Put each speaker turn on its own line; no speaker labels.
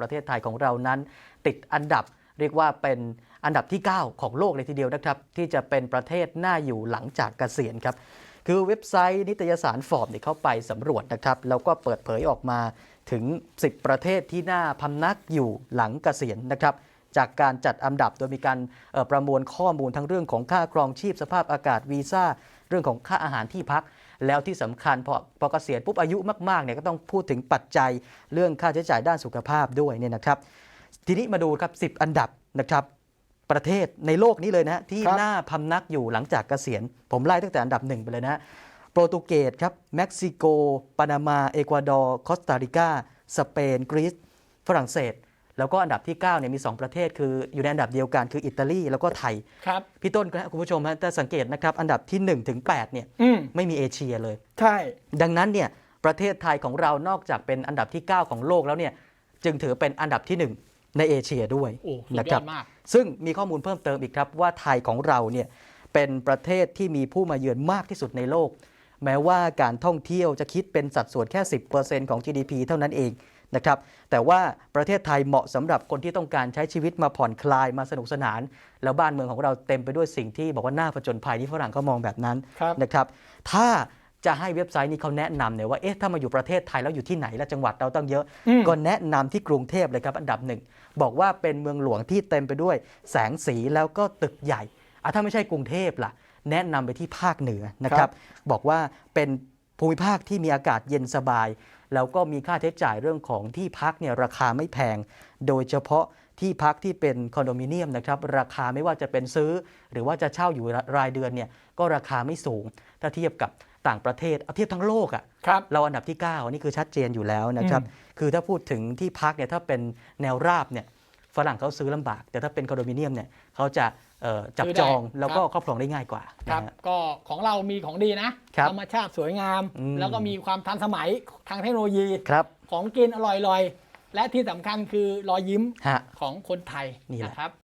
ประเทศไทยของเรานั้นติดอันดับเรียกว่าเป็นอันดับที่ 9 ของโลกเลยทีเดียวนะครับ ที่จะเป็นประเทศหน่าอยู่หลังจากเกษียณครับ คือเว็บไซต์นิตยสารฟอร์บเนี่ยเข้าไปสำรวจนะครับ แล้วก็เปิดเผยออกมาถึง 10 ประเทศที่น่าพำนักอยู่หลังเกษียณนะครับ จากการจัดอันดับโดยมีการประมวลข้อมูลทั้งเรื่องของค่าครองชีพสภาพอากาศวีซ่า เรื่องของค่าอาหารที่พัก แล้วที่สำคัญพอพอเกษียณปุ๊บอายุมากๆเนี่ยก็ต้องพูดถึงปัจจัยเรื่องค่าใช้จ่ายด้านสุขภาพด้วยเนี่ยนะครับ ทีนี้มาดูครับ 10 อันดับนะครับประเทศในโลกนี้เลยนะฮะที่
ครับ
น่าพำนักอยู่หลังจากเกษียณ ผมไล่ตั้งแต่อันดับหนึ่งไปเลยนะฮะโปรตุเกสครับเม็กซิโกปานามา เอกวาดอร์คอสตาริกาสเปนกรีซฝรั่งเศส แล้วก็อันดับที่9เนี่ยมี 2 ประเทศ คืออยู่ในอันดับเดียวกันคืออิตาลีแล้วก็ไทย
ครับ
พี่ต้นครับคุณผู้ชมฮะถ้าสังเกตนะครับอันดับที่1ถึง8เนี่ย
อืม
ไม่มีเอเชียเลย
ใช่
ดังนั้นเนี่ยประเทศไทยของเรานอกจากเป็นอันดับที่ 9 ของโลกแล้วเนี่ยจึงถือเป็นอันดับที่ 1 ในเอเชียด้วย
โอ้สุด
นะ
ย
ครั
อบดมาก
ซึ่งมีข้อมูลเพิ่มเติมอีกครับว่าไทยของเราเนี่ยเป็นประเทศที่มีผู้มาเยือนมากที่สุดในโลก แม้ว่าการท่องเที่ยวจะคิดเป็นสัดส่วนแค่ 10%ของ GDP เท่านั้นเอง นะครับ แต่ว่าประเทศไทยเหมาะสำหรับคนที่ต้องการใช้ชีวิตมาผ่อนคลายมาสนุกสนาน แล้วบ้านเมืองของเราเต็มไปด้วยสิ่งที่บอกว่าน่าผจญภัยที่ฝรั่งเขามองแบบนั้น
ครับ
นะครับ ถ้าจะให้เว็บไซต์นี้เขาแนะนำเนี่ยว่าเอ๊ะถ้ามาอยู่ประเทศไทยแล้วอยู่ที่ไหนและจังหวัดเราตั้งเยอะ
อืม
ก็แนะนำที่กรุงเทพเลยครับอันดับหนึ่งบอกว่าเป็นเมืองหลวงที่เต็มไปด้วย แสงสีแล้วก็ตึกใหญ่อะถ้าไม่ใช่กรุงเทพล่ะ แนะนำไปที่ภาคเหนือนะครับ บอกว่าเป็น ภูมิภาคที่มีอากาศเย็นสบาย แล้วก็มีค่าใช้จ่ายเรื่องของที่พักเนี่ยราคาไม่แพง โดยเฉพาะที่พักที่เป็นคอนโดมิเนียมนะครับราคาไม่ว่าจะเป็นซื้อ หรือว่าจะเช่าอยู่รายเดือนเนี่ยก็ราคาไม่สูง ถ้าเทียบกับต่างประเทศเอาเทียบทั้งโลกอะ
ครับ
เราอันดับที่ 9 อันนี้คือชัดเจนอยู่แล้วนะครับคือถ้าพูดถึงที่พักเนี่ยถ้าเป็นแนวราบเนี่ยฝรั่งเขาซื้อลำบาก แต่ถ้าเป็นคอนโดมิเนียมเนี่ยเขาจะเอ่อ จับ
ซื้อได้
จองแล้วก็
ครับ
ครอบครองได้ง่ายกว่า
ครับ
นะฮะ
ก็ของเรามีของดีนะครับธรรมชาติสวยงาม
อืม
แล้วก็มีความทันสมัยทางเทคโนโลยี
ครับ
ของกินอร่อยๆ และที่สำคัญคือรอยยิ้ม
ฮะ
ของคนไทย
นี่แหละ
นะครับ